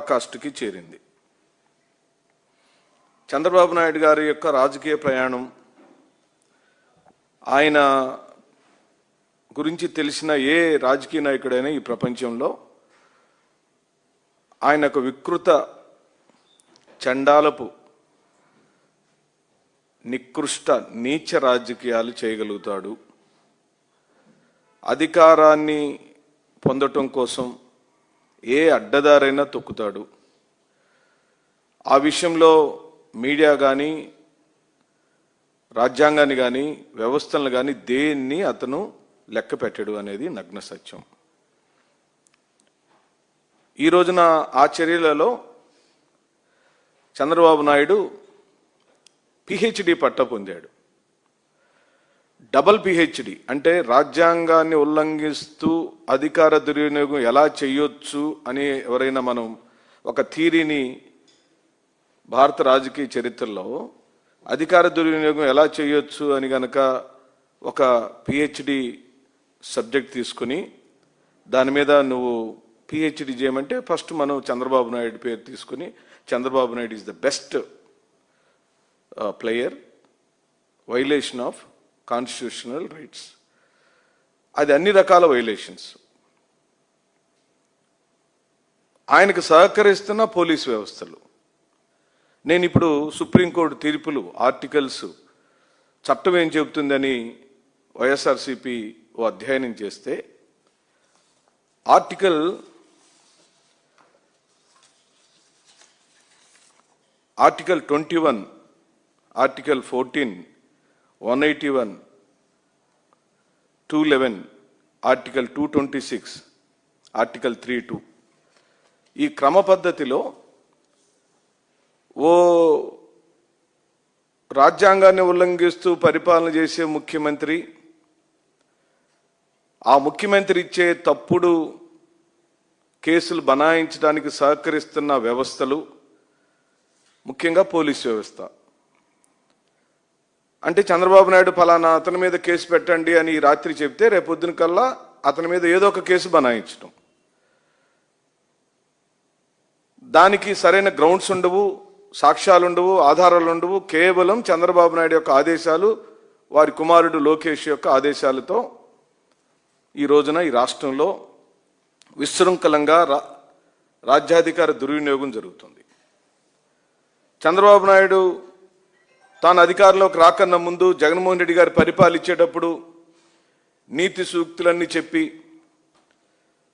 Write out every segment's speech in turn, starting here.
కాస్ట్కి చేరింది. చంద్రబాబు నాయుడు గారి యొక్క రాజకీయ ప్రయాణం ఆయన గురించి తెలిసిన ఏ రాజకీయ నాయకుడైనా ఈ ప్రపంచంలో ఆయన ఒక వికృత చండాలపు నికృష్ట నీచ రాజకీయాలు చేయగలుగుతాడు. అధికారాన్ని పొందటం కోసం ఏ అడ్డదారైనా తొక్కుతాడు. ఆ విషయంలో మీడియా కానీ రాజ్యాంగాన్ని కానీ వ్యవస్థలను కానీ దేన్ని అతను లెక్క పెట్టడు అనేది నగ్న సత్యం. ఈ రోజున ఆ చర్యలలో చంద్రబాబు నాయుడు పిహెచ్డి పట్ట పొందాడు. డబల్ పిహెచ్డి అంటే రాజ్యాంగాన్ని ఉల్లంఘిస్తూ అధికార దుర్వినియోగం ఎలా చేయొచ్చు అని ఎవరైనా మనం ఒక థీరీని భారత రాజకీయ చరిత్రలో అధికార దుర్వినియోగం ఎలా చేయొచ్చు అని గనక ఒక పిహెచ్డి సబ్జెక్ట్ తీసుకుని దాని మీద నువ్వు పిహెచ్డి చేయమంటే ఫస్ట్ మనం చంద్రబాబు నాయుడు పేరు తీసుకుని Chandrababu Naidu is the best player violation of constitutional rights అది అన్ని రకాల వైలేషన్స్ ఆయనకు సహకరిస్తున్న పోలీస్ వ్యవస్థలు. నేను ఇప్పుడు సుప్రీంకోర్టు తీర్పులు ఆర్టికల్స్ చట్టం ఏం చెబుతుందని వైఎస్ఆర్సిపి ఓ అధ్యయనం చేస్తే article article twenty one article fourteen one eighty one two eleven article two twenty six article three two. ఈ క్రమ పద్ధతిలో ఓ రాజ్యాంగాన్ని ఉల్లంఘిస్తూ పరిపాలన చేసే ముఖ్యమంత్రి ఆ ముఖ్యమంత్రి ఇచ్చే తప్పుడు కేసులు బనాయించడానికి సహకరిస్తున్న వ్యవస్థలు ముఖ్యంగా పోలీస్ వ్యవస్థ. అంటే చంద్రబాబు నాయుడు ఫలానా అతని మీద కేసు పెట్టండి అని రాత్రి చెప్తే రేపొద్దున కల్లా అతని మీద ఏదో ఒక కేసు బనాయించడం దానికి సరైన గ్రౌండ్స్ ఉండవు సాక్ష్యాలు ఉండవు ఆధారాలు ఉండవు కేవలం చంద్రబాబు నాయుడు యొక్క ఆదేశాలు వారి కుమారుడు లోకేష్ యొక్క ఆదేశాలతో ఈ రోజున ఈ రాష్ట్రంలో విశృంఖలంగా రా రాజ్యాధికార దుర్వినియోగం జరుగుతుంది. చంద్రబాబు నాయుడు తాను అధికారంలోకి రాకన్నా ముందు జగన్మోహన్ రెడ్డి గారు పరిపాలించేటప్పుడు నీతి సూక్తులన్నీ చెప్పి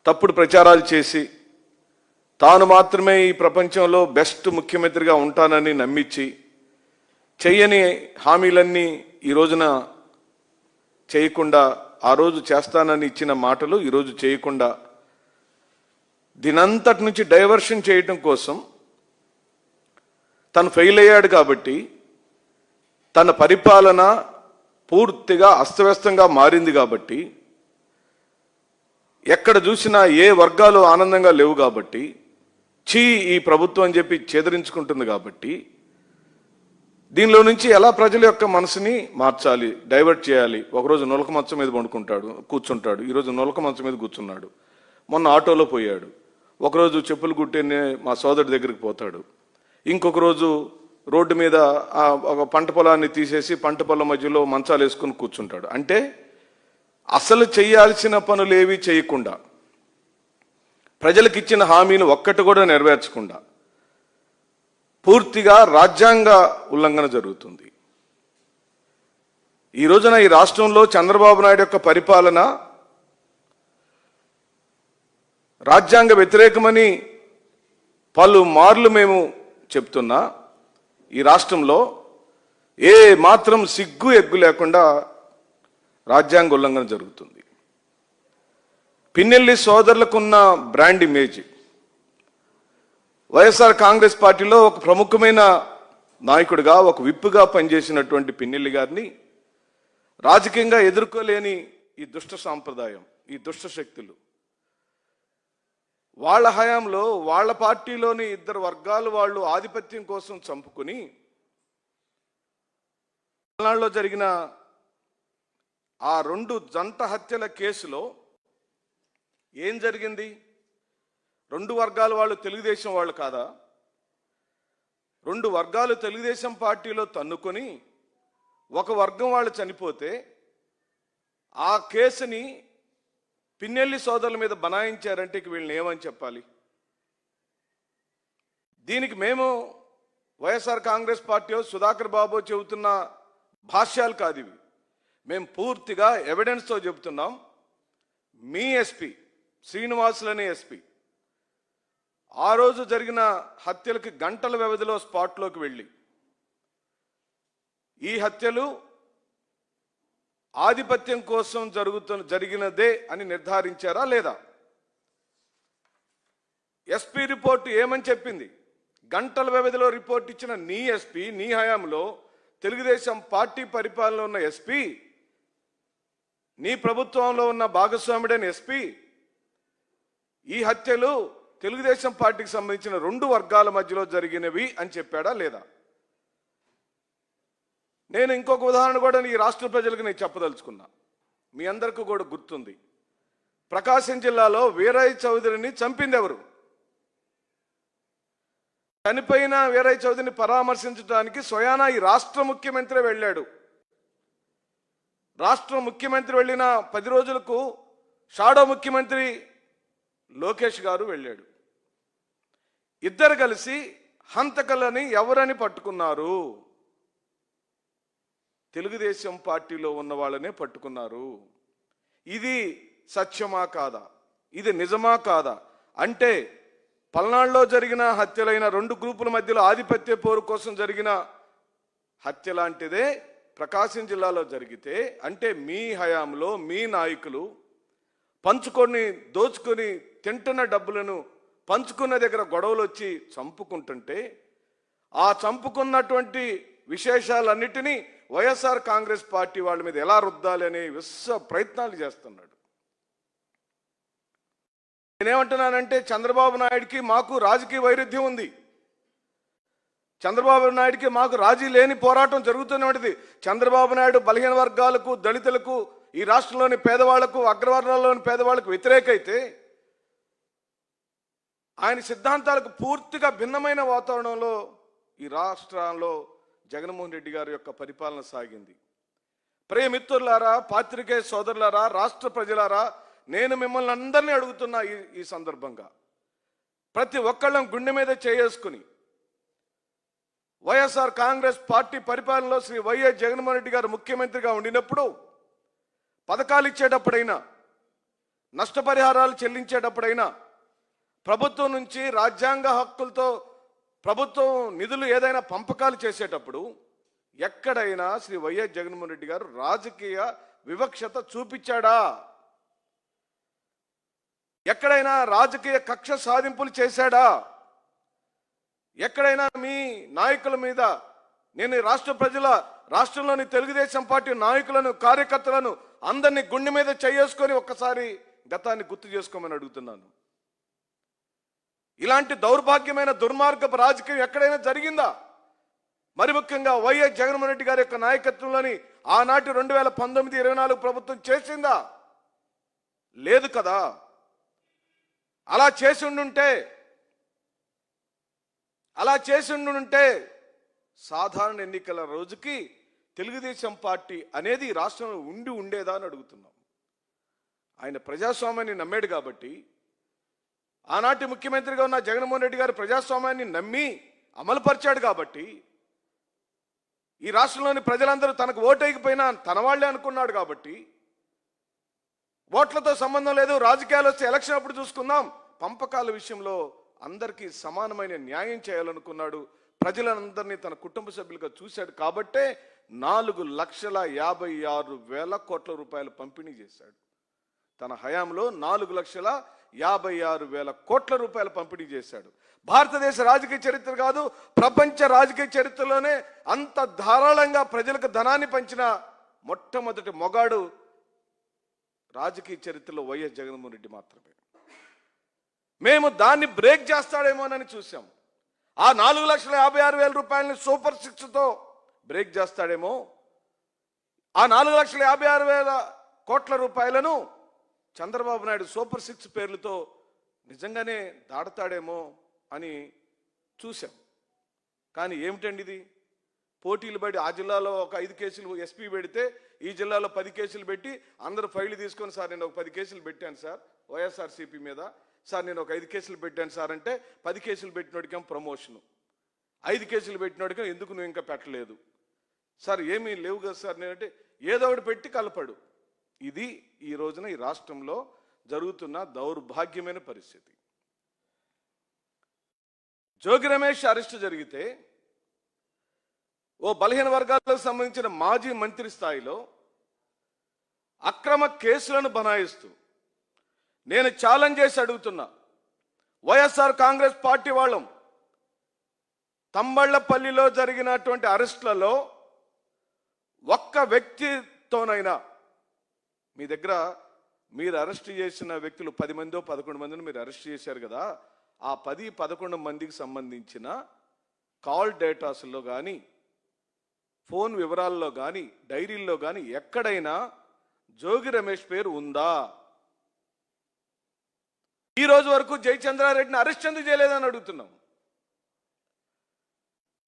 తప్పుడు ప్రచారాలు చేసి తాను మాత్రమే ఈ ప్రపంచంలో బెస్ట్ ముఖ్యమంత్రిగా ఉంటానని నమ్మించి చెయ్యని హామీలన్నీ ఈ రోజున చేయకుండా ఆ రోజు చేస్తానని ఇచ్చిన మాటలు ఈరోజు చేయకుండా దీనంతటి నుంచి డైవర్షన్ చేయటం కోసం తను ఫెయిల్ అయ్యాడు కాబట్టి తన పరిపాలన పూర్తిగా అస్తవ్యస్తంగా మారింది కాబట్టి ఎక్కడ చూసినా ఏ వర్గాలు ఆనందంగా లేవు కాబట్టి చీ ఈ ప్రభుత్వం అని చెప్పి చేదరించుకుంటుంది కాబట్టి దీనిలో నుంచి ఎలా ప్రజల యొక్క మనసుని మార్చాలి డైవర్ట్ చేయాలి? ఒకరోజు నొలక మంచం మీద పండుకుంటాడు కూర్చుంటాడు. ఈరోజు నొలక మంచం మీద కూర్చున్నాడు. మొన్న ఆటోలో పోయాడు. ఒకరోజు చెప్పులు కుట్టే మా సోదరుడి దగ్గరికి పోతాడు. ఇంకొక రోజు రోడ్డు మీద ఒక పంట పొలాన్ని తీసేసి పంట పొలం మధ్యలో మంచాలు వేసుకుని కూర్చుంటాడు. అంటే అసలు చేయాల్సిన పనులు ఏవి చేయకుండా ప్రజలకు ఇచ్చిన హామీలు ఒక్కటి కూడా నెరవేర్చకుండా పూర్తిగా రాజ్యాంగ ఉల్లంఘన జరుగుతుంది. ఈ రోజున ఈ రాష్ట్రంలో చంద్రబాబు నాయుడు యొక్క పరిపాలన రాజ్యాంగ వ్యతిరేకమని పలు మార్లు మేము చెప్తున్నా ఈ రాష్ట్రంలో ఏ మాత్రం సిగ్గు ఎగ్గు లేకుండా రాజ్యాంగ ఉల్లంఘన జరుగుతుంది. పిన్నెల్లి సోదరులకున్న బ్రాండ్ ఇమేజ్. వైఎస్ఆర్ కాంగ్రెస్ పార్టీలో ఒక ప్రముఖమైన నాయకుడిగా ఒక విప్పుగా పనిచేసినటువంటి పిన్నెల్లి గారిని రాజకీయంగా ఎదుర్కోలేని ఈ దుష్ట సాంప్రదాయం ఈ దుష్ట శక్తులు. వాళ్ళ హయాంలో వాళ్ళ పార్టీలోని ఇద్దరు వర్గాలు వాళ్ళు ఆధిపత్యం కోసం చంపుకుని తమిళనాడులో జరిగిన ఆ రెండు జంట హత్యల కేసులో ఏం జరిగింది? రెండు వర్గాల వాళ్ళు తెలుగుదేశం వాళ్ళు కాదా? రెండు వర్గాలు తెలుగుదేశం పార్టీలో తన్నుకొని ఒక వర్గం వాళ్ళు చనిపోతే ఆ కేసుని పిన్నెల్లి సోదరుల మీద బనాయించారంటే ఇక వీళ్ళని ఏమని చెప్పాలి? దీనికి మేము వైఎస్ఆర్ కాంగ్రెస్ పార్టీ సుధాకర్ బాబు చెబుతున్న భాష్యాలు కాదు ఇవి. మేము పూర్తిగా ఎవిడెన్స్తో చెబుతున్నాం. మీ ఎస్పీ శ్రీనివాసులనే ఎస్పీ. ఆ రోజు జరిగిన హత్యలకు గంటల వ్యవధిలో స్పాట్లోకి వెళ్ళి. ఈ హత్యలు ఆధిపత్యం కోసం జరుగుతున్న జరిగినదే అని నిర్ధారించారా లేదా? ఎస్పీ రిపోర్ట్ ఏమని చెప్పింది? గంటల వ్యవధిలో రిపోర్ట్ ఇచ్చిన నీ ఎస్పీ నీ హయాంలో తెలుగుదేశం పార్టీ పరిపాలనలో ఉన్న ఎస్పీ నీ ప్రభుత్వంలో ఉన్న భాగస్వాముడైన ఎస్పీ ఈ హత్యలు తెలుగుదేశం పార్టీకి సంబంధించిన రెండు వర్గాల మధ్యలో జరిగినవి అని చెప్పాడా లేదా? నేను ఇంకొక ఉదాహరణ కూడా ఈ రాష్ట్ర ప్రజలకు నేను చెప్పదలుచుకున్నా. మీ అందరికీ కూడా గుర్తుంది. ప్రకాశం జిల్లాలో వీరయ్య చౌదరిని చంపింది ఎవరు? చనిపోయిన వీరయ్య చౌదరిని పరామర్శించడానికి స్వయానా ఈ రాష్ట్ర ముఖ్యమంత్రి వెళ్ళాడు. రాష్ట్ర ముఖ్యమంత్రి వెళ్ళిన పది రోజులకు షాడో ముఖ్యమంత్రి లోకేష్ గారు వెళ్ళాడు. ఇద్దరు కలిసి హంతకలని ఎవరని పట్టుకున్నారు? తెలుగుదేశం పార్టీలో ఉన్న వాళ్ళనే పట్టుకున్నారు. ఇది సత్యమా కాదా? ఇది నిజమా కాదా? అంటే పల్నాడులో జరిగిన హత్యలైన రెండు గ్రూపుల మధ్యలో ఆధిపత్య పోరు కోసం జరిగిన హత్య లాంటిదే ప్రకాశం జిల్లాలో జరిగితే అంటే మీ హయాంలో మీ నాయకులు పంచుకొని దోచుకొని తింటున్న డబ్బులను పంచుకున్న దగ్గర గొడవలు వచ్చి చంపుకుంటుంటే ఆ చంపుకున్నటువంటి విశేషాలన్నిటినీ వైఎస్ఆర్ కాంగ్రెస్ పార్టీ వాళ్ళ మీద ఎలా రుద్దాలి అనే విశ్వ ప్రయత్నాలు చేస్తున్నాడు. నేనేమంటున్నానంటే చంద్రబాబు నాయుడికి మాకు రాజకీయ వైరుధ్యం ఉంది. చంద్రబాబు నాయుడికి మాకు రాజీ లేని పోరాటం జరుగుతూనే ఉంటుంది. చంద్రబాబు నాయుడు బలహీన వర్గాలకు దళితులకు ఈ రాష్ట్రంలోని పేదవాళ్ళకు అగ్రవర్ణాల్లోని పేదవాళ్ళకు వ్యతిరేకైతే ఆయన సిద్ధాంతాలకు పూర్తిగా భిన్నమైన వాతావరణంలో ఈ రాష్ట్రంలో జగన్మోహన్ రెడ్డి గారి యొక్క పరిపాలన సాగింది. ప్రియమిత్రులారా పాత్రికేయ సోదరులారా రాష్ట్ర ప్రజలారా నేను మిమ్మల్ని అందరినీ అడుగుతున్నా ఈ ఈ సందర్భంగా. ప్రతి ఒక్కళ్ళం గుండె మీద చేసుకుని వైఎస్ఆర్ కాంగ్రెస్ పార్టీ పరిపాలనలో శ్రీ వైఎస్ జగన్మోహన్ రెడ్డి గారు ముఖ్యమంత్రిగా ఉండినప్పుడు పథకాలు ఇచ్చేటప్పుడైనా నష్టపరిహారాలు చెల్లించేటప్పుడైనా ప్రభుత్వం నుంచి రాజ్యాంగ హక్కులతో ప్రభుత్వం నిధులు ఏదైనా పంపకాలు చేసేటప్పుడు ఎక్కడైనా శ్రీ వైఎస్ జగన్మోహన్ రెడ్డి గారు రాజకీయ వివక్షత చూపించాడా? ఎక్కడైనా రాజకీయ కక్ష సాధింపులు చేశాడా? ఎక్కడైనా మీ నాయకుల మీద నేను రాష్ట్ర ప్రజల రాష్ట్రంలోని తెలుగుదేశం పార్టీ నాయకులను కార్యకర్తలను అందరినీ గుండె మీద చేసుకొని ఒక్కసారి గతాన్ని గుర్తు చేసుకోమని అడుగుతున్నాను. ఇలాంటి దౌర్భాగ్యమైన దుర్మార్గపు రాజకీయం ఎక్కడైనా జరిగిందా? మరి ముఖ్యంగా వైఎస్ జగన్మోహన్ రెడ్డి గారి యొక్క నాయకత్వంలోని ఆనాటి రెండు వేల పంతొమ్మిది ఇరవై నాలుగు ప్రభుత్వం చేసిందా? లేదు కదా. అలా చేసి ఉండుంటే అలా చేసి ఉండుంటే సాధారణ ఎన్నికల రోజుకి తెలుగుదేశం పార్టీ అనేది రాష్ట్రంలో ఉండి ఉండేదా అని అడుగుతున్నాం. ఆయన ప్రజాస్వామ్యాన్ని నమ్మాడు కాబట్టి ఆనాటి ముఖ్యమంత్రిగా ఉన్న జగన్మోహన్ రెడ్డి గారు ప్రజాస్వామ్యాన్ని నమ్మి అమలుపరిచాడు కాబట్టి ఈ రాష్ట్రంలోని ప్రజలందరూ తనకు ఓటేయకపోయినా తన వాళ్ళే అనుకున్నాడు కాబట్టి ఓట్లతో సంబంధం లేదు. రాజకీయాలు వస్తే ఎలక్షన్ అప్పుడు చూసుకుందాం. పంపకాల విషయంలో అందరికీ సమానమైన న్యాయం చేయాలనుకున్నాడు. ప్రజలందరినీ తన కుటుంబ సభ్యులుగా చూశాడు కాబట్టే నాలుగు లక్షల యాభై ఆరు వేల కోట్ల రూపాయలు పంపిణీ చేశాడు. తన హయాంలో నాలుగు లక్షల యాభై ఆరు వేల కోట్ల రూపాయలు పంపిణీ చేశాడు. భారతదేశ రాజకీయ చరిత్ర కాదు ప్రపంచ రాజకీయ చరిత్రలోనే అంత ధారాళంగా ప్రజలకు ధనాన్ని పంచిన మొట్టమొదటి మొగాడు రాజకీయ చరిత్రలో వైఎస్ జగన్మోహన్ రెడ్డి మాత్రమే. మేము దాన్ని బ్రేక్ చేస్తాడేమోనని చూసాం ఆ నాలుగు లక్షల యాభై ఆరు వేల రూపాయలని సూపర్ సిక్స్తో బ్రేక్ చేస్తాడేమో. ఆ నాలుగు లక్షల యాభై ఆరు వేల కోట్ల రూపాయలను చంద్రబాబు నాయుడు సూపర్ సిక్స్ పేర్లతో నిజంగానే దాడతాడేమో అని చూశాం. కానీ ఏమిటండి ఇది? పోటీలు పడి ఆ జిల్లాలో ఒక ఐదు కేసులు ఎస్పీ పెడితే ఈ జిల్లాలో పది కేసులు పెట్టి అందరు ఫైల్ తీసుకొని సార్ నేను ఒక పది కేసులు పెట్టాను సార్ వైఎస్ఆర్సీపీ మీద. సార్ నేను ఒక ఐదు కేసులు పెట్టాను సార్ అంటే పది కేసులు పెట్టినోడికేం ప్రమోషను. ఐదు కేసులు పెట్టినోడికేం ఎందుకు నువ్వు ఇంకా పెట్టలేదు? సార్ ఏమీ లేవు కదా సార్ నేనంటే ఏదో ఒకటి పెట్టి కలపడు. ఇది ఈ రోజున ఈ రాష్ట్రంలో జరుగుతున్న దౌర్భాగ్యమైన పరిస్థితి. జోగి రమేష్ అరెస్టు జరిగితే ఓ బలహీన వర్గాలకు సంబంధించిన మాజీ మంత్రి స్థాయిలో అక్రమ కేసులను బనాయిస్తూ నేను ఛాలెంజ్ చేసి అడుగుతున్నా వైఎస్ఆర్ కాంగ్రెస్ పార్టీ వాళ్ళం తంబళ్ళపల్లిలో జరిగినటువంటి అరెస్టులలో ఒక్క వ్యక్తితోనైనా మీ దగ్గర మీరు అరెస్ట్ చేసిన వ్యక్తులు పది మందో పదకొండు మందిని మీరు అరెస్ట్ చేశారు కదా ఆ పది పదకొండు మందికి సంబంధించిన కాల్ డేటాస్లో కానీ ఫోన్ వివరాల్లో కానీ డైరీల్లో కానీ ఎక్కడైనా జోగి రమేష్ పేరు ఉందా? ఈ రోజు వరకు జయచంద్రారెడ్డిని అరెస్ట్ ఎందుకు చేయలేదని అడుగుతున్నాం.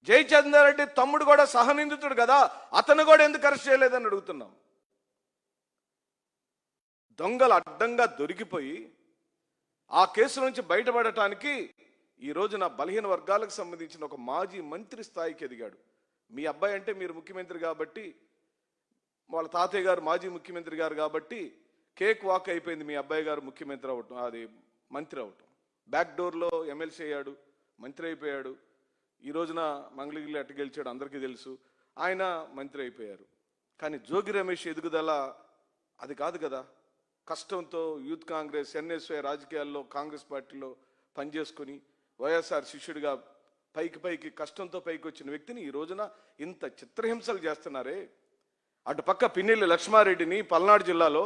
జయచంద్రారెడ్డి తమ్ముడు కూడా సహనిందితుడు కదా అతను కూడా ఎందుకు అరెస్ట్ చేయలేదని అడుగుతున్నాం. దొంగలు అడ్డంగా దొరికిపోయి ఆ కేసు నుంచి బయటపడటానికి ఈ రోజున బలహీన వర్గాలకు సంబంధించిన ఒక మాజీ మంత్రి స్థాయికి ఎదిగాడు. మీ అబ్బాయి అంటే మీరు ముఖ్యమంత్రి కాబట్టి వాళ్ళ తాతయ్య గారు మాజీ ముఖ్యమంత్రి గారు కాబట్టి కేక్ వాక్ అయిపోయింది మీ అబ్బాయి గారు ముఖ్యమంత్రి అవటం అది మంత్రి అవటం. బ్యాక్ డోర్లో ఎమ్మెల్సీ అయ్యాడు మంత్రి అయిపోయాడు. ఈ రోజున మంగళగిరి అట్టు గెలిచాడు అందరికీ తెలుసు ఆయన మంత్రి అయిపోయారు. కానీ జోగి రమేష్ ఎదుగుదల అది కాదు కదా. కష్టంతో యూత్ కాంగ్రెస్ ఎన్ఎస్వై రాజకీయాల్లో కాంగ్రెస్ పార్టీలో పనిచేసుకుని వైఎస్ఆర్ శిష్యుడిగా పైకి పైకి కష్టంతో పైకి వచ్చిన వ్యక్తిని ఈ రోజున ఇంత చిత్రహింసలు చేస్తున్నారే. అటు పక్క పిన్నెల్లి లక్ష్మారెడ్డిని పల్నాడు జిల్లాలో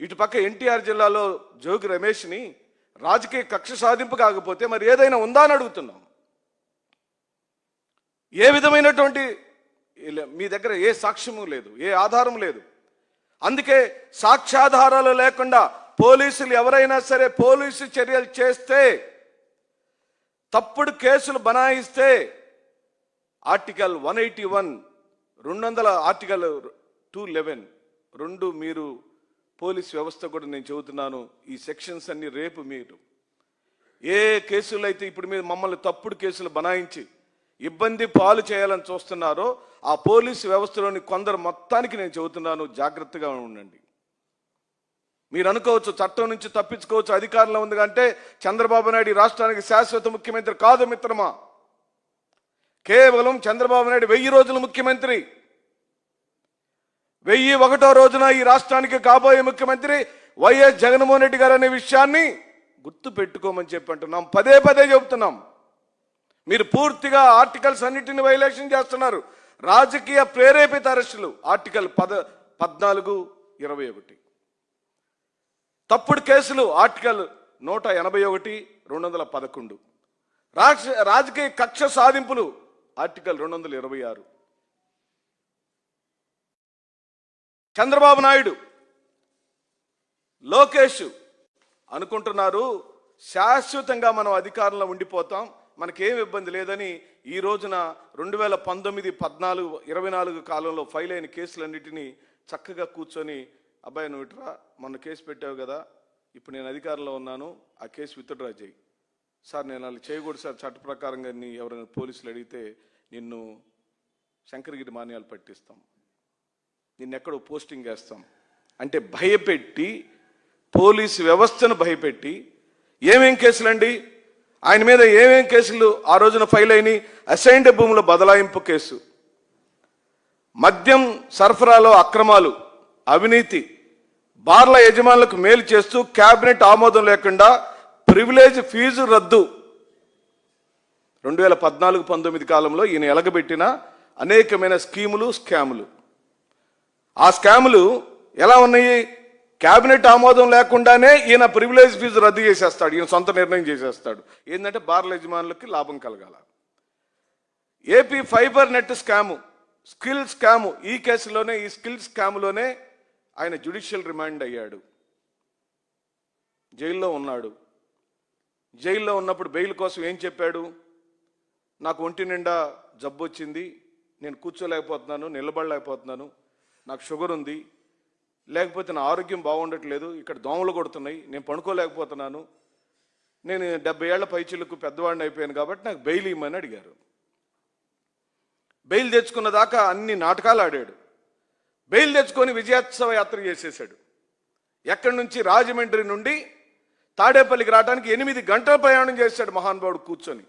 ఇటు పక్క ఎన్టీఆర్ జిల్లాలో జోగి రమేష్ని రాజకీయ కక్ష సాధింపు కాకపోతే మరి ఏదైనా ఉందా అని అడుగుతున్నాం. ఏ విధమైనటువంటి మీ దగ్గర ఏ సాక్ష్యము లేదు ఏ ఆధారం లేదు. అందుకే సాక్ష్యాధారాలు లేకుండా పోలీసులు ఎవరైనా సరే పోలీసు చర్యలు చేస్తే తప్పుడు కేసులు బనాయిస్తే ఆర్టికల్ వన్ ఎయిటీ వన్ రెండు వందల ఆర్టికల్ టూ లెవెన్ రెండు మీరు పోలీస్ వ్యవస్థ కూడా నేను చెబుతున్నాను ఈ సెక్షన్స్ అన్ని రేపు మీరు. ఏ కేసులు అయితే ఇప్పుడు మీరు మమ్మల్ని తప్పుడు కేసులు బనాయించి ఇబ్బంది పాలు చేయాలని చూస్తున్నారో ఆ పోలీసు వ్యవస్థలోని కొందరు మొత్తానికి నేను చెబుతున్నాను జాగ్రత్తగా ఉండండి. మీరు అనుకోవచ్చు చట్టం నుంచి తప్పించుకోవచ్చు అధికారంలో ఉంది అంటే చంద్రబాబు నాయుడు ఈ రాష్ట్రానికి శాశ్వత ముఖ్యమంత్రి కాదు మిత్రమా? కేవలం చంద్రబాబు నాయుడు వెయ్యి రోజులు ముఖ్యమంత్రి. వెయ్యి ఒకటో రోజున ఈ రాష్ట్రానికి కాబోయే ముఖ్యమంత్రి వైఎస్ జగన్మోహన్ రెడ్డి గారు అనే విషయాన్ని గుర్తు పెట్టుకోమని చెప్పి అంటున్నాం. పదే పదే చెబుతున్నాం. మీరు పూర్తిగా ఆర్టికల్స్ అన్నిటిని వైలేషన్ చేస్తున్నారు. రాజకీయ ప్రేరేపిత అరెస్టులు. ఆర్టికల్ పద పద్నాలుగు ఇరవై ఒకటి. తప్పుడు కేసులు. ఆర్టికల్ నూట ఎనభై ఒకటి రెండు వందల పదకొండు. రాక్ష రాజకీయ కక్ష సాధింపులు. ఆర్టికల్ రెండు వందల ఇరవై ఆరు. చంద్రబాబు నాయుడు లోకేష్ అనుకుంటున్నారు శాశ్వతంగా మనం అధికారంలో ఉండిపోతాం. మనకేం ఇబ్బంది లేదని ఈ రోజున రెండు వేల పంతొమ్మిది పద్నాలుగు ఇరవై నాలుగు కాలంలో ఫైల్ అయిన కేసులన్నిటినీ చక్కగా కూర్చొని అబ్బాయి నువ్వు ఇట్రా మొన్న కేసు పెట్టావు కదా ఇప్పుడు నేను అధికారంలో ఉన్నాను ఆ కేసు విత్డ్రా చేయి సార్ నేను అలా చేయకూడదు సార్ చట్ట ప్రకారంగా నీ ఎవరైనా పోలీసులు అడిగితే నిన్ను శంకరగిరి మాన్యాలు పట్టిస్తాం. నిన్నెక్కడో పోస్టింగ్ వేస్తాం. అంటే భయపెట్టి పోలీసు వ్యవస్థను భయపెట్టి ఏమేం కేసులండి? ఆయన మీద ఏమేం కేసులు ఆ రోజున ఫైల్ అయినాయి? అసైన్డ్ భూముల బదలాయింపు కేసు. మద్యం సరఫరాలో అక్రమాలు అవినీతి బార్ల యజమానులకు మేలు చేస్తూ క్యాబినెట్ ఆమోదం లేకుండా ప్రివిలేజ్ ఫీజు రద్దు. రెండు వేల పద్నాలుగు పంతొమ్మిది కాలంలో ఈయన ఎలగబెట్టిన అనేకమైన స్కీములు స్కాములు. ఆ స్కాములు ఎలా ఉన్నాయి? క్యాబినెట్ ఆమోదం లేకుండానే ఈయన ప్రివిలేజ్ ఫీజు రద్దు చేసేస్తాడు. ఈయన సొంత నిర్ణయం చేసేస్తాడు. ఏంటంటే బార్ల యజమానులకి లాభం కలగాల. AP fiber net scam skill scam ఈ కేసులోనే ఈ స్కిల్ స్కామ్లోనే ఆయన జ్యుడిషియల్ రిమాండ్ అయ్యాడు. జైల్లో ఉన్నాడు. జైల్లో ఉన్నప్పుడు బెయిల్ కోసం ఏం చెప్పాడు? నాకు ఒంటి నిండా జబ్బు వచ్చింది నేను కూర్చోలేకపోతున్నాను నిలబడలేకపోతున్నాను. నాకు షుగర్ ఉంది. లేకపోతే నా ఆరోగ్యం బాగుండట్లేదు ఇక్కడ దోమలు కొడుతున్నాయి నేను పడుకోలేకపోతున్నాను నేను డెబ్బై ఏళ్ళ పైచిలకు పెద్దవాడిని అయిపోయాను కాబట్టి నాకు బెయిల్ ఇమ్మని అడిగారు. బెయిల్ తెచ్చుకున్న దాకా అన్ని నాటకాలు ఆడాడు. బెయిల్ తెచ్చుకొని విజయోత్సవ యాత్ర చేసేసాడు ఎక్కడి నుంచి? రాజమండ్రి నుండి తాడేపల్లికి రావడానికి ఎనిమిది గంటల ప్రయాణం చేశాడు మహానుభావుడు కూర్చొని.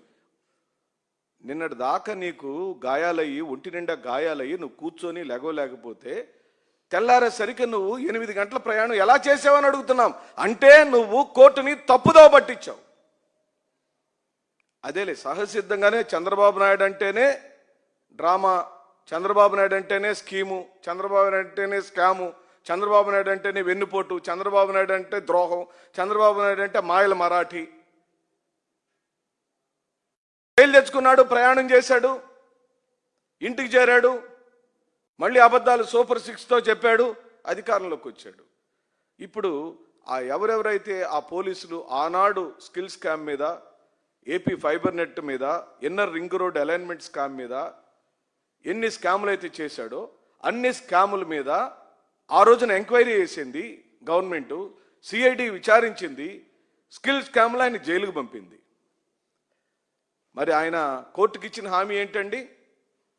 నిన్నటి దాకా నీకు గాయాలయ్యి ఒంటి నిండా గాయాలయ్యి నువ్వు కూర్చొని లెగవలేకపోతే తెల్లారేసరికి నువ్వు ఎనిమిది గంటల ప్రయాణం ఎలా చేసావని అడుగుతున్నాం. అంటే నువ్వు కోర్టుని తప్పుదో పట్టించావు. అదేలే సహసిద్ధంగానే చంద్రబాబు నాయుడు అంటేనే డ్రామా చంద్రబాబు నాయుడు అంటేనే స్కీము చంద్రబాబు నాయుడు అంటేనే స్కాము చంద్రబాబు నాయుడు అంటేనే వెన్నుపోటు చంద్రబాబు నాయుడు అంటే ద్రోహం చంద్రబాబు నాయుడు అంటే మాయల మరాఠీ. బయలు తెచ్చుకున్నాడు ప్రయాణం చేశాడు ఇంటికి చేరాడు మళ్ళీ అబద్ధాలు సూపర్ సిక్స్తో చెప్పాడు అధికారంలోకి వచ్చాడు. ఇప్పుడు ఆ ఎవరెవరైతే ఆ పోలీసులు ఆనాడు స్కిల్ స్కామ్ మీద ఏపీ ఫైబర్ నెట్ మీద inner ring road alignment scam మీద ఎన్ని స్కాములు అయితే చేశాడో అన్ని స్కాముల మీద ఆ రోజున ఎంక్వైరీ చేసింది గవర్నమెంట్ సిఐడి విచారించింది స్కిల్ స్కామ్లో ఆయన జైలుకు పంపింది. మరి ఆయన కోర్టుకి ఇచ్చిన హామీ ఏంటండి?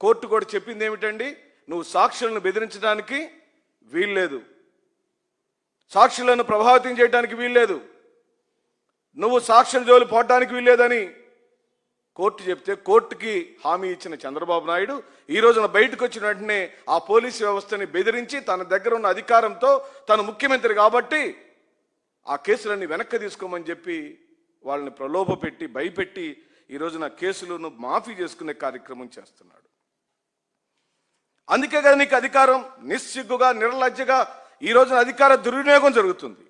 కోర్టు కూడా చెప్పింది ఏమిటండి? నువ్వు సాక్షులను బెదిరించడానికి వీల్లేదు. సాక్షులను ప్రభావితం చేయడానికి వీల్లేదు. నువ్వు సాక్షుల జోలు పోవడానికి వీల్లేదని కోర్టు చెప్తే కోర్టుకి హామీ ఇచ్చిన చంద్రబాబు నాయుడు ఈ రోజున బయటకు వచ్చిన వెంటనే ఆ పోలీసు వ్యవస్థని బెదిరించి తన దగ్గర ఉన్న అధికారంతో తను ముఖ్యమంత్రి కాబట్టి ఆ కేసులన్నీ వెనక్కి తీసుకోమని చెప్పి వాళ్ళని ప్రలోభపెట్టి భయపెట్టి ఈ రోజున కేసులను మాఫీ చేసుకునే కార్యక్రమం చేస్తున్నాడు. అందుకే కదా నీకు అధికారం? నిస్సిగ్గుగా నిర్లజ్జగా ఈ రోజున అధికార దుర్వినియోగం జరుగుతుంది.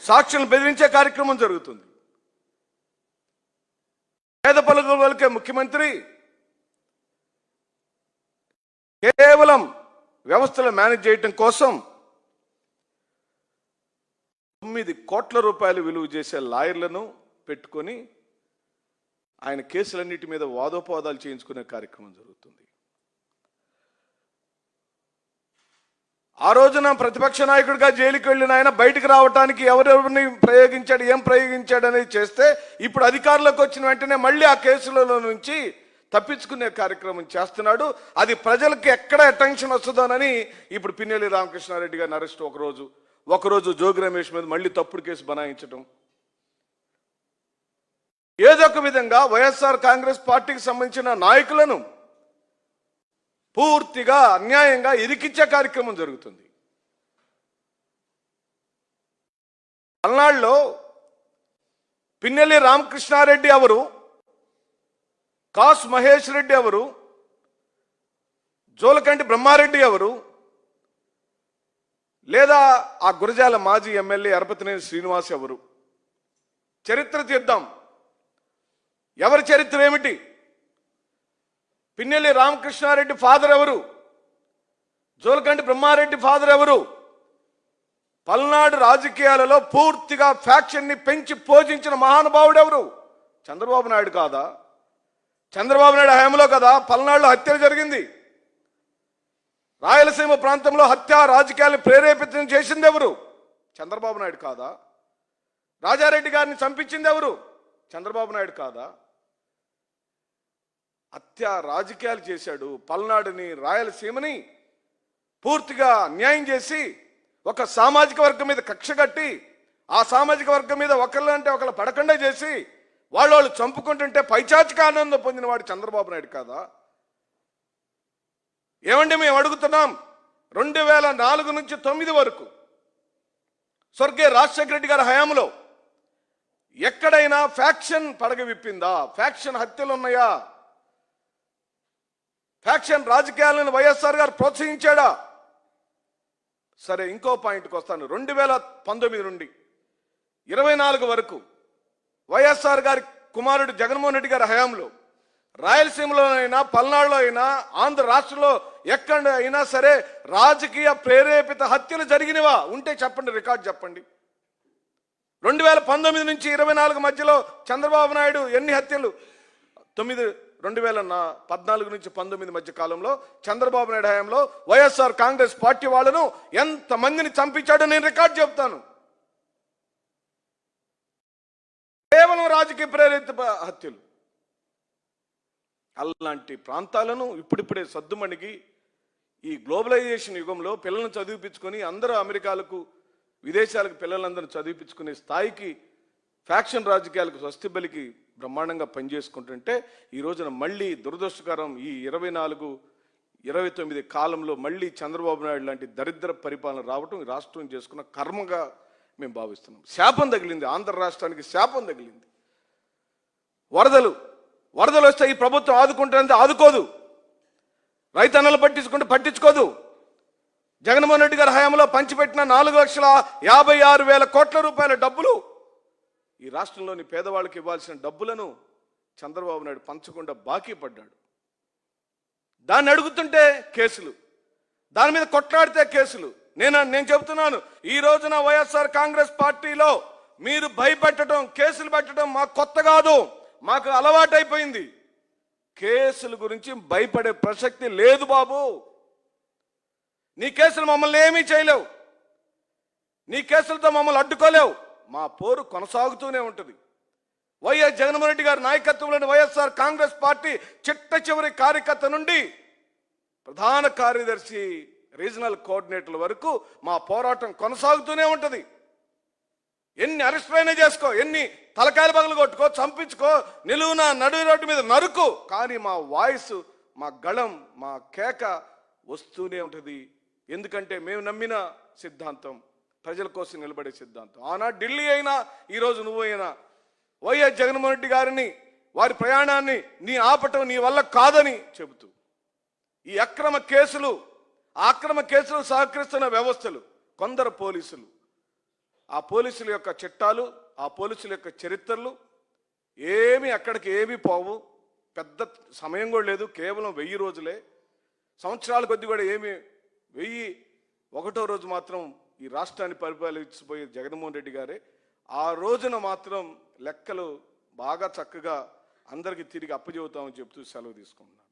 సాక్షులను బెదిరించే కార్యక్రమం జరుగుతుంది. పేద పలుకుల వలకే ముఖ్యమంత్రి. కేవలం వ్యవస్థలు మేనేజ్ చేయటం కోసం తొమ్మిది కోట్ల రూపాయలు విలువ చేసే లాయర్లను పెట్టుకొని ఆయన కేసులన్నిటి మీద వాదోపవాదాలు చేయించుకునే కార్యక్రమం జరుగుతుంది. ఆ రోజున ప్రతిపక్ష నాయకుడిగా జైలుకి వెళ్ళిన ఆయన బయటకు రావడానికి ఎవరెవరిని ప్రయోగించాడు ఏం ప్రయోగించాడు అనేది చేస్తే ఇప్పుడు అధికారంలోకి వచ్చిన వెంటనే మళ్ళీ ఆ కేసులలో నుంచి తప్పించుకునే కార్యక్రమం చేస్తున్నాడు. అది ప్రజలకు ఎక్కడ అటెన్షన్ వస్తుందోనని ఇప్పుడు పిన్నెల్లి రామకృష్ణారెడ్డి గారిని అరెస్ట్ ఒకరోజు ఒకరోజు జోగి రమేష్ మీద మళ్ళీ తప్పుడు కేసు బనాయించడం ఏదో ఒక విధంగా వైఎస్ఆర్ కాంగ్రెస్ పార్టీకి సంబంధించిన నాయకులను పూర్తిగా అన్యాయంగా ఇరికిచ్చే కార్యక్రమం జరుగుతుంది. పల్నాడులో పిన్నెల్లి రామకృష్ణారెడ్డి ఎవరు కాస్ మహేష్ రెడ్డి ఎవరు జోలకంటి బ్రహ్మారెడ్డి ఎవరు లేదా ఆ గురజాల మాజీ ఎమ్మెల్యే అరపతినేని శ్రీనివాస్ ఎవరు? చరిత్ర తీద్దాం. ఎవరి చరిత్ర ఏమిటి? పిన్నెల్లి రామకృష్ణారెడ్డి ఫాదర్ ఎవరు? జోలకంటి బ్రహ్మారెడ్డి ఫాదర్ ఎవరు? పల్నాడు రాజకీయాలలో పూర్తిగా ఫ్యాక్షన్ని పెంచి పోషించిన మహానుభావుడు ఎవరు? చంద్రబాబు నాయుడు కాదా? చంద్రబాబు నాయుడు హయాంలో కదా పల్నాడులో హత్యలు జరిగింది. రాయలసీమ ప్రాంతంలో హత్య రాజకీయాలను ప్రేరేపితం చేసింది ఎవరు? చంద్రబాబు నాయుడు కాదా? రాజారెడ్డి గారిని చంపించింది ఎవరు? చంద్రబాబు నాయుడు కాదా? హత్య రాజకీయాలు చేశాడు పల్నాడుని రాయలసీమని పూర్తిగా అన్యాయం చేసి ఒక సామాజిక వర్గం మీద కక్ష కట్టి ఆ సామాజిక వర్గం మీద ఒకళ్ళు అంటే ఒకళ్ళు పడకుండా చేసి వాళ్ళు వాళ్ళు చంపుకుంటుంటే పైచాచిక ఆనందం పొందిన వాడు చంద్రబాబు నాయుడు కాదా? ఏమండి మేము అడుగుతున్నాం రెండు వేల నాలుగు నుంచి తొమ్మిది వరకు స్వర్గీయ రాజశేఖర రెడ్డి గారి హయాంలో ఎక్కడైనా ఫ్యాక్షన్ పడగ విప్పిందా? ఫ్యాక్షన్ హత్యలు ఉన్నాయా? ఫ్యాక్షన్ రాజకీయాలను వైఎస్ఆర్ గారు ప్రోత్సహించాడా? సరే ఇంకో పాయింట్కి వస్తాను. రెండు వేల పంతొమ్మిది నుండి ఇరవై నాలుగు వరకు వైఎస్ఆర్ గారి కుమారుడు జగన్మోహన్ రెడ్డి గారి హయాంలో రాయలసీమలో అయినా పల్నాడులో అయినా ఆంధ్ర రాష్ట్రంలో ఎక్కడ అయినా సరే రాజకీయ ప్రేరేపిత హత్యలు జరిగినవా? ఉంటే చెప్పండి రికార్డు చెప్పండి. రెండు వేల పంతొమ్మిది నుంచి ఇరవై నాలుగు మధ్యలో చంద్రబాబు నాయుడు ఎన్ని హత్యలు? తొమ్మిది రెండు వేల నా పద్నాలుగు నుంచి పంతొమ్మిది మధ్య కాలంలో చంద్రబాబు నాయుడు హయాంలో వైఎస్ఆర్ కాంగ్రెస్ పార్టీ వాళ్ళను ఎంత మందిని చంపించాడో నేను రికార్డ్ చెప్తాను. కేవలం రాజకీయ ప్రేరిత హత్యలు. అలాంటి ప్రాంతాలను ఇప్పుడిప్పుడే సద్దుమణిగి ఈ గ్లోబలైజేషన్ యుగంలో పిల్లలను చదివిపించుకొని అందరూ అమెరికాలకు విదేశాలకు పిల్లలందరూ చదివిపించుకునే స్థాయికి ఫ్యాక్షన్ రాజకీయాలకు స్వస్తి బలికి బ్రహ్మాండంగా పనిచేసుకుంటుంటే ఈ రోజున మళ్ళీ దురదృష్టకరం ఈ ఇరవై నాలుగు ఇరవై తొమ్మిది కాలంలో మళ్ళీ చంద్రబాబు నాయుడు లాంటి దరిద్ర పరిపాలన రావటం రాష్ట్రం చేసుకున్న కర్మగా మేము భావిస్తున్నాం. శాపం తగిలింది. ఆంధ్ర రాష్ట్రానికి శాపం తగిలింది. వరదలు వరదలు వస్తే ఈ ప్రభుత్వం ఆదుకుంటుందంటే ఆదుకోదు. రైతన్నలు పట్టించుకుంటే పట్టించుకోదు. జగన్మోహన్ రెడ్డి గారి హయాంలో పంచిపెట్టిన నాలుగు లక్షల యాభై ఆరు వేల కోట్ల రూపాయల డబ్బులు ఈ రాష్ట్రంలోని పేదవాళ్ళకి ఇవ్వాల్సిన డబ్బులను చంద్రబాబు నాయుడు పంచకుండా బాకీ పడ్డాడు. దాన్ని అడుగుతుంటే కేసులు దాని మీద కొట్లాడితే కేసులు. నేను నేను చెబుతున్నాను ఈ రోజున వైఎస్ఆర్ కాంగ్రెస్ పార్టీలో మీరు భయపెట్టడం కేసులు పెట్టడం మాకు కొత్త కాదు మాకు అలవాటైపోయింది. కేసుల గురించి భయపడే ప్రసక్తి లేదు బాబు. నీ కేసులు మమ్మల్ని ఏమీ చేయలేవు. నీ కేసులతో మమ్మల్ని అడ్డుకోలేవు. మా పోరు కొనసాగుతూనే ఉంటుంది. వైఎస్ జగన్మోహన్ రెడ్డి గారి నాయకత్వంలోని వైఎస్ఆర్ కాంగ్రెస్ పార్టీ చిట్ట చివరి కార్యకర్త నుండి ప్రధాన కార్యదర్శి రీజనల్ కోఆర్డినేటర్ల వరకు మా పోరాటం కొనసాగుతూనే ఉంటుంది. ఎన్ని అరెస్టులైనా చేసుకో ఎన్ని తలకాయలు పగలు కొట్టుకో చంపించుకో నిలువున నడువు రోడ్డు మీద నరుకు కానీ మా వాయిస్ మా గళం మా కేక వస్తూనే ఉంటుంది. ఎందుకంటే మేము నమ్మిన సిద్ధాంతం ప్రజల కోసం నిలబడే సిద్ధాంతం. ఆనాడు ఢిల్లీ అయినా ఈరోజు నువ్వు అయినా వైఎస్ జగన్మోహన్ రెడ్డి గారిని వారి ప్రయాణాన్ని నీ ఆపటం నీ వల్ల కాదని చెబుతూ ఈ అక్రమ కేసులు అక్రమ కేసులు సహకరిస్తున్న వ్యవస్థలు కొందరు పోలీసులు. ఆ పోలీసుల యొక్క చట్టాలు ఆ పోలీసుల యొక్క చరిత్రలు ఏమి అక్కడికి ఏమీ పోవు. పెద్ద సమయం కూడా లేదు కేవలం వెయ్యి రోజులే. సంవత్సరాల కొద్ది కూడా ఏమి వెయ్యి ఒకటో రోజు మాత్రం ఈ రాష్ట్రాన్ని పరిపాలించిపోయే జగన్మోహన్ రెడ్డి గారే ఆ రోజున మాత్రం లెక్కలు బాగా చక్కగా అందరికీ తిరిగి అప్పచెబుతామని చెప్తూ సెలవు తీసుకుంటున్నాను